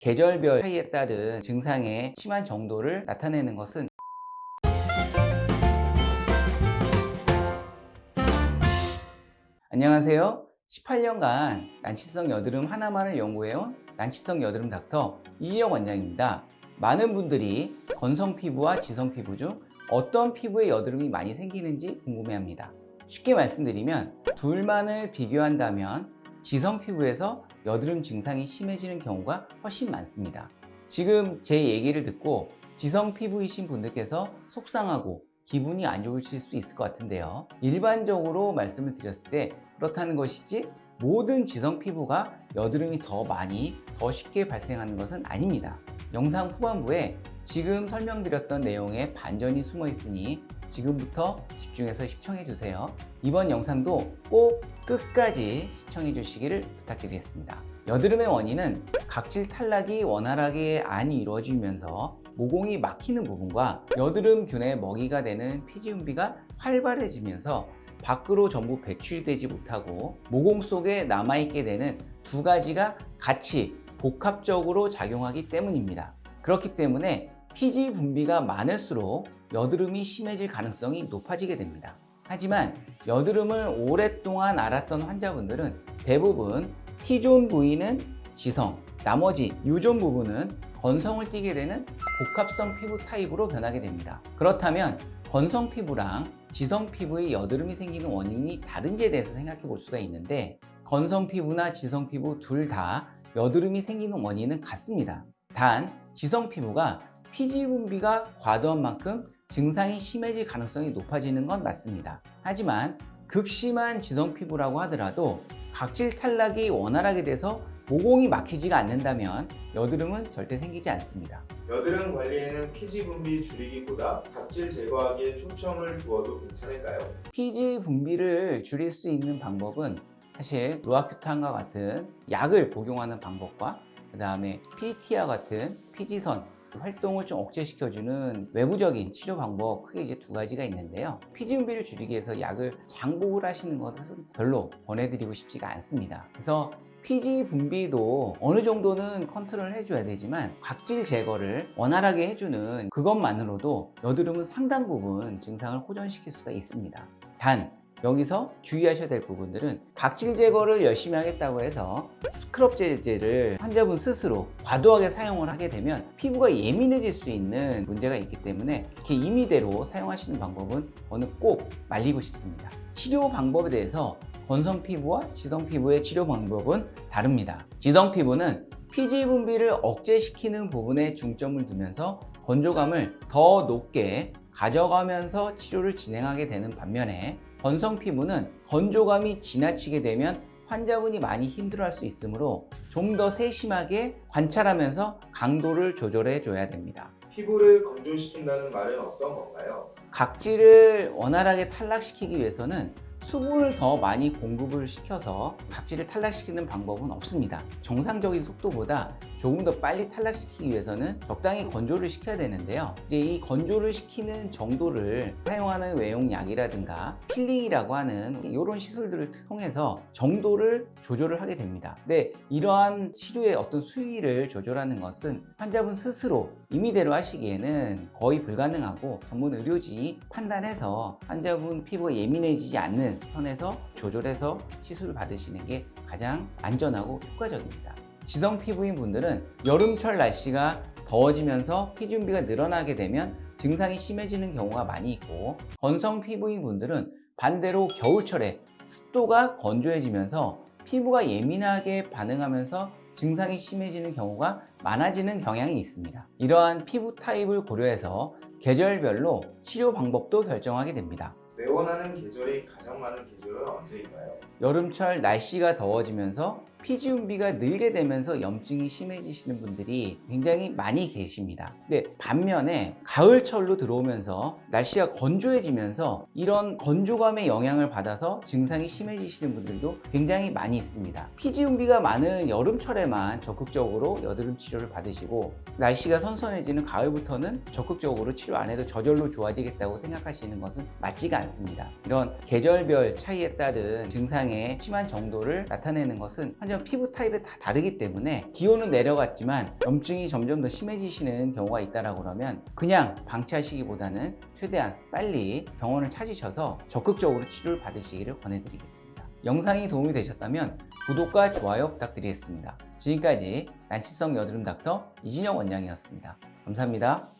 계절별 차이에 따른 증상의 심한 정도를 나타내는 것은 안녕하세요. 18년간 난치성 여드름 하나만을 연구해온 난치성 여드름 닥터 이지영 원장입니다. 많은 분들이 건성 피부와 지성 피부 중 어떤 피부에 여드름이 많이 생기는지 궁금해합니다. 쉽게 말씀드리면 둘만을 비교한다면 지성 피부에서 여드름 증상이 심해지는 경우가 훨씬 많습니다. 지금 제 얘기를 듣고 지성 피부이신 분들께서 속상하고 기분이 안 좋으실 수 있을 것 같은데요. 일반적으로 말씀을 드렸을 때 그렇다는 것이지 모든 지성 피부가 여드름이 더 많이, 더 쉽게 발생하는 것은 아닙니다. 영상 후반부에 지금 설명드렸던 내용에 반전이 숨어 있으니 지금부터 집중해서 시청해 주세요. 이번 영상도 꼭 끝까지 시청해 주시기를 부탁드리겠습니다. 여드름의 원인은 각질 탈락이 원활하게 안 이루어지면서 모공이 막히는 부분과 여드름균의 먹이가 되는 피지분비가 활발해지면서 밖으로 전부 배출되지 못하고 모공 속에 남아있게 되는 두 가지가 같이 복합적으로 작용하기 때문입니다. 그렇기 때문에 피지 분비가 많을수록 여드름이 심해질 가능성이 높아지게 됩니다. 하지만 여드름을 오랫동안 앓았던 환자분들은 대부분 T존 부위는 지성, 나머지 U존 부분은 건성을 띠게 되는 복합성 피부 타입으로 변하게 됩니다. 그렇다면 건성 피부랑 지성 피부의 여드름이 생기는 원인이 다른지에 대해서 생각해 볼 수가 있는데 건성 피부나 지성 피부 둘 다 여드름이 생기는 원인은 같습니다. 단 지성 피부가 피지 분비가 과도한 만큼 증상이 심해질 가능성이 높아지는 건 맞습니다. 하지만 극심한 지성 피부라고 하더라도 각질 탈락이 원활하게 돼서 모공이 막히지가 않는다면 여드름은 절대 생기지 않습니다. 여드름 관리에는 피지 분비 줄이기보다 각질 제거하기에 초점을 두어도 괜찮을까요? 피지 분비를 줄일 수 있는 방법은 사실 로아큐탄과 같은 약을 복용하는 방법과 그 다음에 PT와 같은 피지선 활동을 좀 억제시켜주는 외부적인 치료 방법 크게 이제 두 가지가 있는데요. 피지 분비를 줄이기 위해서 약을 장복을 하시는 것은 별로 권해드리고 싶지가 않습니다. 그래서 피지 분비도 어느 정도는 컨트롤 해줘야 되지만 각질 제거를 원활하게 해주는 그것만으로도 여드름은 상당 부분 증상을 호전시킬 수가 있습니다. 단 여기서 주의하셔야 될 부분들은 각질 제거를 열심히 하겠다고 해서 스크럽 제제를 환자분 스스로 과도하게 사용을 하게 되면 피부가 예민해질 수 있는 문제가 있기 때문에 이렇게 임의대로 사용하시는 방법은 저는 꼭 말리고 싶습니다. 치료 방법에 대해서 건성 피부와 지성 피부의 치료 방법은 다릅니다. 지성 피부는 피지 분비를 억제시키는 부분에 중점을 두면서 건조감을 더 높게 가져가면서 치료를 진행하게 되는 반면에 건성 피부는 건조감이 지나치게 되면 환자분이 많이 힘들어할 수 있으므로 좀 더 세심하게 관찰하면서 강도를 조절해 줘야 됩니다. 피부를 건조시킨다는 말은 어떤 건가요? 각질을 원활하게 탈락시키기 위해서는 수분을 더 많이 공급을 시켜서 각질을 탈락시키는 방법은 없습니다. 정상적인 속도보다 조금 더 빨리 탈락시키기 위해서는 적당히 건조를 시켜야 되는데요. 이제 이 건조를 시키는 정도를 사용하는 외용약이라든가 필링이라고 하는 이런 시술들을 통해서 정도를 조절을 하게 됩니다. 근데 이러한 치료의 어떤 수위를 조절하는 것은 환자분 스스로 임의대로 하시기에는 거의 불가능하고 전문 의료진이 판단해서 환자분 피부가 예민해지지 않는 선에서 조절해서 시술을 받으시는 게 가장 안전하고 효과적입니다. 지성 피부인 분들은 여름철 날씨가 더워지면서 피 준비가 늘어나게 되면 증상이 심해지는 경우가 많이 있고 건성 피부인 분들은 반대로 겨울철에 습도가 건조해지면서 피부가 예민하게 반응하면서 증상이 심해지는 경우가 많아지는 경향이 있습니다. 이러한 피부 타입을 고려해서 계절별로 치료 방법도 결정하게 됩니다. 내원하는 계절이 가장 많은 계절은 언제인가요? 여름철 날씨가 더워지면서 피지 분비가 늘게 되면서 염증이 심해지시는 분들이 굉장히 많이 계십니다. 근데 반면에 가을철로 들어오면서 날씨가 건조해지면서 이런 건조감의 영향을 받아서 증상이 심해지시는 분들도 굉장히 많이 있습니다. 피지 분비가 많은 여름철에만 적극적으로 여드름 치료를 받으시고 날씨가 선선해지는 가을부터는 적극적으로 치료 안 해도 저절로 좋아지겠다고 생각하시는 것은 맞지가 않습니다. 이런 계절별 차이에 따른 증상의 심한 정도를 나타내는 것은 하지만 피부 타입이 다 다르기 때문에 기온은 내려갔지만 염증이 점점 더 심해지시는 경우가 있다라고 그러면 그냥 방치하시기보다는 최대한 빨리 병원을 찾으셔서 적극적으로 치료를 받으시기를 권해드리겠습니다. 영상이 도움이 되셨다면 구독과 좋아요 부탁드리겠습니다. 지금까지 난치성 여드름 닥터 이진영 원장이었습니다. 감사합니다.